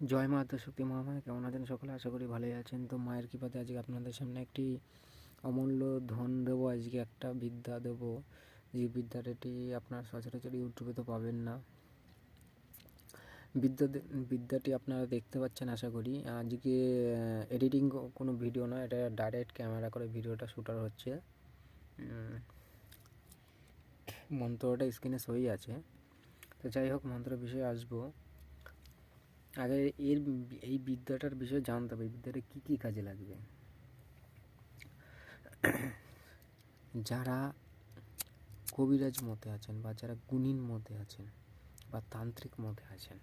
জয় মা শক্তি মহামায়া, কেমন আছেন সকলে? আশা করি ভালোই আছেন। তো মায়ের কৃপাতে আজকে আপনাদের সামনে একটি অমূল্য ধন দেবো, আজকে একটা বিদ্যা দেবো। যে বিদ্যাটি আপনার সচরাচর ইউটিউবে তো পাবেন না। বিদ্যা বিদ্যাটি আপনারা দেখতে পাচ্ছেন, আশা করি। আজকে এডিটিং কোনো ভিডিও না এটা ডাইরেক্ট ক্যামেরা করে ভিডিওটা শুটার হচ্ছে। মন্ত্রটা স্ক্রিনে সই আছে। তো যাই হোক মন্ত্র বিষয়ে আসব। আগে এর এই বিদ্যাটার বিষয়ে জানতে হবে বিদ্যাটা কী কী কাজে লাগবে? যারা কবিরাজ মতে আছেন বা যারা গুণিন মতে আছেন বা তান্ত্রিক মতে আছেন।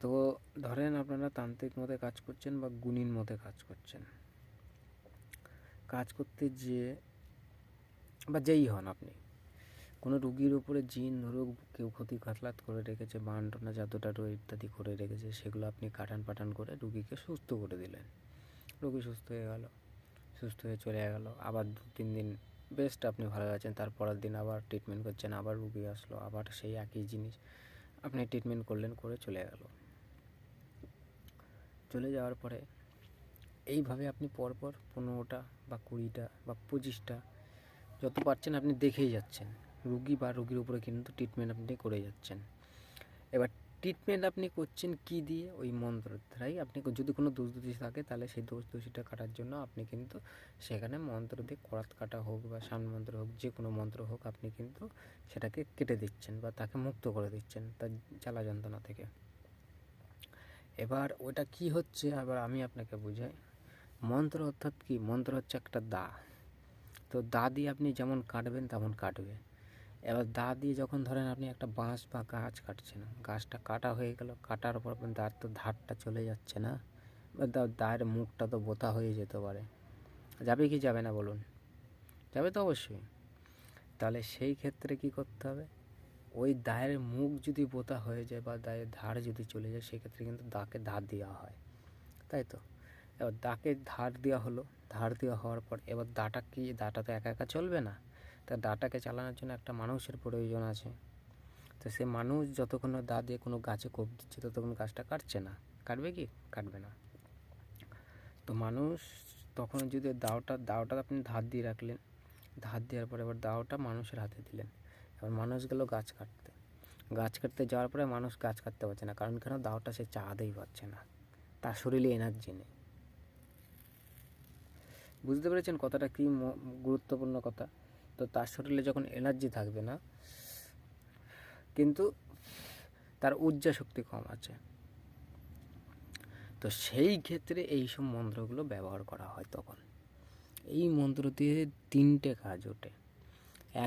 তো ধরেন আপনারা তান্ত্রিক মতে কাজ করছেন বা গুণিন মতে কাজ করছেন। কাজ করতে যে বা যেই হন আপনি কোনো রুগীর উপরে জিন ধরো কেউ ক্ষতি কাতলাত করে রেখেছে, বান্টনা জাদু টাদু ইত্যাদি করে রেখেছে, সেগুলো আপনি কাটান পাটান করে রুগীকে সুস্থ করে দিলেন। রুগী সুস্থ হয়ে গেল, সুস্থ হয়ে চলে গেল। আবার দু তিন দিন বেস্ট আপনি ভালো আছেন, তারপরের দিন আবার ট্রিটমেন্ট করছেন, আবার রুগী আসলো, আবার সেই একই জিনিস আপনি ট্রিটমেন্ট করলেন, করে চলে গেল। চলে যাওয়ার পরে এইভাবে আপনি পরপর পনেরোটা বা কুড়িটা বা পঁচিশটা যত পারছেন আপনি দেখেই যাচ্ছেন। রুগী বা রুগীর উপরে কিন্তু ট্রিটমেন্ট আপনি করে যাচ্ছেন। এবার ট্রিটমেন্ট আপনি করছেন কি দিয়ে? ওই মন্ত্র দ্বারাই আপনি যদি কোনো দোষ দোষী থাকে, তাহলে সেই দোষ দোষীটা কাটার জন্য আপনি কিন্তু সেখানে মন্ত্র দিয়ে করাত কাটা হোক বা সান মন্ত্র হোক, যে কোনো মন্ত্র হোক, আপনি কিন্তু সেটাকে কেটে দিচ্ছেন বা তাকে মুক্ত করে দিচ্ছেন তার জ্বালা যন্ত্রণা থেকে। এবার ওটা কি হচ্ছে? আবার আমি আপনাকে বুঝাই। মন্ত্র অর্থাৎ কি? মন্ত্র হচ্ছে একটা দা। তো দা দিয়ে আপনি যেমন কাটবেন, তেমন কাটবে। এবার দা দিয়ে যখন ধরেন আপনি একটা বাঁশ বা গাছ কাটছেন, গাছটা কাটা হয়ে গেল, কাটার পর দাঁড় তো ধারটা চলে যাচ্ছে না? দা- দায়ের মুখটা তো বোতা হয়ে যেতে পারে। যাবে কি যাবে না বলুন? যাবে তো অবশ্যই। তাহলে সেই ক্ষেত্রে কি করতে হবে? ওই দায়ের মুখ যদি বোতা হয়ে যায় বা দায়ের ধার যদি চলে যায়, সেক্ষেত্রে কিন্তু দাকে ধার দেওয়া হয়। তাই তো? এবার দাকে ধার দেওয়া হলো। ধার দেওয়া হওয়ার পর এবার দাটা কি, দাটা তো একা একা চলবে না? তা দাটাকে চালানোর জন্য একটা মানুষের প্রয়োজন আছে। তো সে মানুষ যতক্ষণ দা দিয়ে কোনো গাছে কোপ দিচ্ছে, ততক্ষণ গাছটা কাটছে না। কাটবে কি? কাটবে না। তো মানুষ তখন যদি দাওটা দাওটা আপনি ধার দিয়ে রাখলেন, ধার দেওয়ার পরে এবার দাওটা মানুষের হাতে দিলেন। এবার মানুষ গেল গাছ কাটতে। গাছ কাটতে যাওয়ার পরে মানুষ গাছ কাটতে পারছে না, কারণ কেন? দাওটা সে চাঁদেই পাচ্ছে না। তার শরীরে এনার্জি নেই। বুঝতে পেরেছেন কথাটা কী গুরুত্বপূর্ণ কথা? তো তার শরীরে যখন এনার্জি থাকবে না, কিন্তু তার উর্জা শক্তি কম আছে। তো সেই ক্ষেত্রে এই সব মন্ত্রগুলো ব্যবহার করা হয় তখন। এই মন্ত্র দিয়ে তিনটে কাজ ওঠে।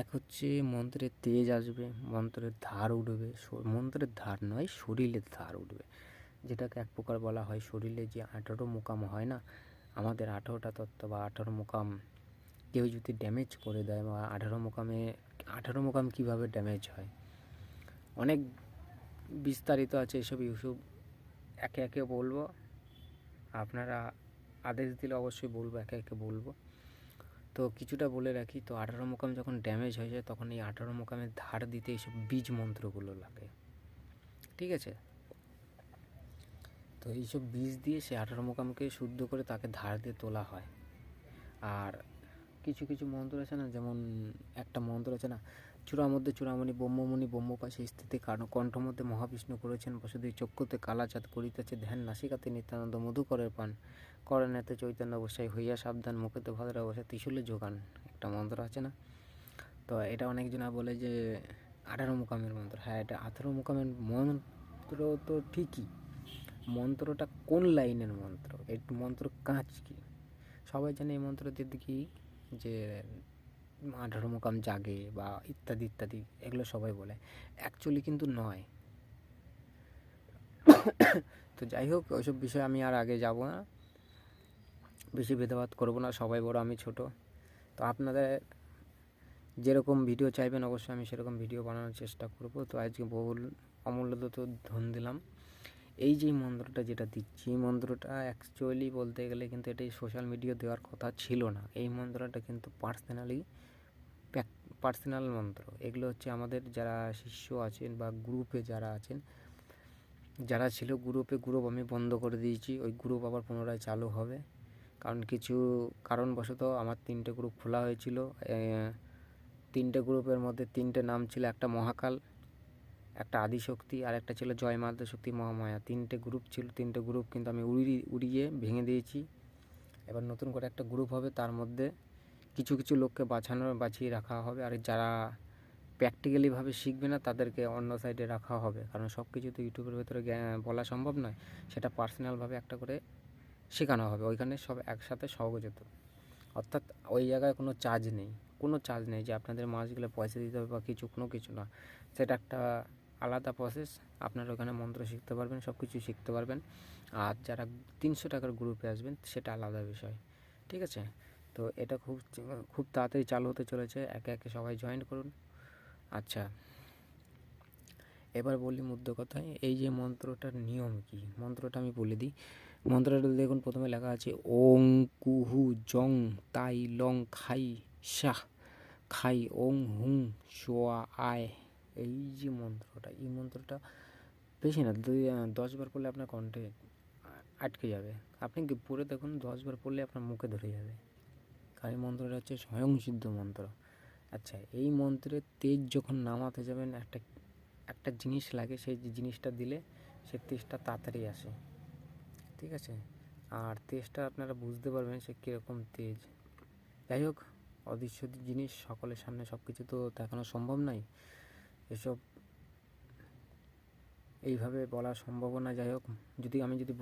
এক হচ্ছে মন্ত্রের তেজ আসবে, মন্ত্রের ধার উঠবে মন্ত্রের ধার নয়, শরীরের ধার উঠবে। যেটাকে এক প্রকার বলা হয় শরীরে যে আঠারো মোকাম হয় না, আমাদের আঠারোটা তত্ত্ব বা আঠারো মোকাম কেউ যদি ড্যামেজ করে দেয় বা আঠারো মোকামে, আঠারো মোকাম কীভাবে ড্যামেজ হয়? অনেক বিস্তারিত আছে এসব ইউটিউব একে একে বলব। আপনারা আদেশ দিলে অবশ্যই বলব, একে একে বলব। তো কিছুটা বলে রাখি, তো আঠারো মোকাম যখন ড্যামেজ হয়ে যায়, তখন এই আঠারো মোকামের ধার দিতে এইসব বীজ মন্ত্রগুলো লাগে। ঠিক আছে? তো এইসব বীজ দিয়ে সে আঠারো মোকামকে শুদ্ধ করে তাকে ধার দিয়ে তোলা হয়। আর কিছু কিছু মন্ত্র আছে না, যেমন একটা মন্ত্র আছে না, চূড়ার মধ্যে চূড়ামণি, ব্রহ্মমণি ব্রহ্মপাশে স্থিতি কারণ কণ্ঠ মধ্যে মহাবিষ্ণু করেছেন, বসুদেব চক্ষুতে কালাচাঁদ করিতেছে, ধ্যান নাসিকাতে নিত্যানন্দ মধুকরের পান, করেন এতে চৈতন্য অবশ্যই হইয়া সাবধান, মুখেতে ভদ্র অবশ্যই ত্রিশূলে যোগান, একটা মন্ত্র আছে না? তো এটা অনেকজনা বলে যে আঠারো মুকামের মন্ত্র হ্যাঁ এটা আঠারো মুকামের মন্ত্র তো ঠিকই, মন্ত্রটা কোন লাইনের মন্ত্র এই মন্ত্র কাঁচ কি? সবাই জানে এই মন্ত্র দিয়ে কি? যে আঠারো মুকাম জাগে বা ইত্যাদি ইত্যাদি, এগুলো সবাই বলে। অ্যাকচুয়ালি কিন্তু নয়। তো যাই হোক ওইসব বিষয়ে আমি আর আগে যাব না। বেশি ভেদাভেদ করব না, সবাই বড়, আমি ছোট। তো আপনাদের যেরকম ভিডিও চাইবেন, অবশ্যই আমি সেরকম ভিডিও বানানোর চেষ্টা করব। তো আজকে বহুল, অমূল্য তো ধন দিলাম। এই যে মন্ত্রটা যেটা দিচ্ছি, এই মন্ত্রটা অ্যাকচুয়ালি বলতে গেলে কিন্তু এটাই সোশ্যাল মিডিয়া দেওয়ার কথা ছিল না। এই মন্ত্রটা কিন্তু পার্সোনালি পার্সোনাল মন্ত্র। এগুলো হচ্ছে আমাদের যারা শিষ্য আছেন বা গ্রুপে যারা আছেন, যারা ছিল গ্রুপে গ্রুপ আমি বন্ধ করে দিয়েছি, ওই গ্রুপ আবার পুনরায় চালু হবে। কারণ কিছু কারণবশত আমার তিনটে গ্রুপ খোলা হয়েছিল। তিনটে গ্রুপের মধ্যে তিনটে নাম ছিল, একটা মহাকাল একটা আদিশক্তি আর একটা ছিল জয় মাতা শক্তি মহামায়া। তিনটে গ্রুপ ছিল, তিনটে গ্রুপ কিন্তু আমি উড়িয়ে উড়িয়ে ভেঙে দিয়েছি। এবার নতুন করে একটা গ্রুপ হবে, তার মধ্যে কিছু কিছু লোককে বাছানো বাছিয়ে রাখা হবে। আর যারা প্র্যাকটিক্যালিভাবে শিখবে না, তাদেরকে অন্য সাইডে রাখা হবে। কারণ সব কিছু তো ইউটিউবের ভেতরে বলা সম্ভব নয়। সেটা পার্সোনালভাবে একটা করে শেখানো হবে। ওইখানে সব একসাথে সহযোগিত। অর্থাৎ ওই জায়গায় কোনো চার্জ নেই। কোনো চার্জ নেই যে আপনাদের মাছগুলো পয়সা দিতে হবে বা কিছু, কোনো কিছু না। সেটা একটা আলাদা প্রসেস আপনারা ওখানে মন্ত্র শিখতে পারবেন সব কিছু শিখতে পারবেন। আর যারা তিনশো টাকার গ্রুপে আসবেন, সেটা আলাদা বিষয়, ঠিক আছে? তো এটা খুব খুব তাড়াতাড়ি চালু হতে চলেছে, একে একে সবাই জয়েন করুন। আচ্ছা এবার বলি মুদ্র কথায় এই যে মন্ত্রটার নিয়ম কি? মন্ত্রটা আমি বলে দিই। মন্ত্রটা দেখুন, প্রথমে লেখা আছে, ওং কুহু জং তাই লং খাই শাহ, খাই ওং হুং সোয়া আয়। এই যে মন্ত্রটা, এই মন্ত্রটা বেশি না, দুই দশবার পড়লে আপনার কণ্ঠে আটকে যাবে। আপনি পড়ে দেখুন দশবার পড়লে আপনার মুখে ধরে যাবে। কারণ এই মন্ত্রটা হচ্ছে স্বয়ংসিদ্ধ মন্ত্র। আচ্ছা এই মন্ত্রের তেজ যখন নামাতে যাবেন, একটা একটা জিনিস লাগে, সেই জিনিসটা দিলে সে তেজটা তাড়াতাড়ি আসে। ঠিক আছে? আর তেজটা আপনারা বুঝতে পারবেন সে কীরকম তেজ। যাই হোক, অদৃশ্য জিনিস সকলের সামনে সব কিছু তো দেখানো সম্ভব নয়। এসব এইভাবে বলা সম্ভব না যাই হোক যদি আমি যদি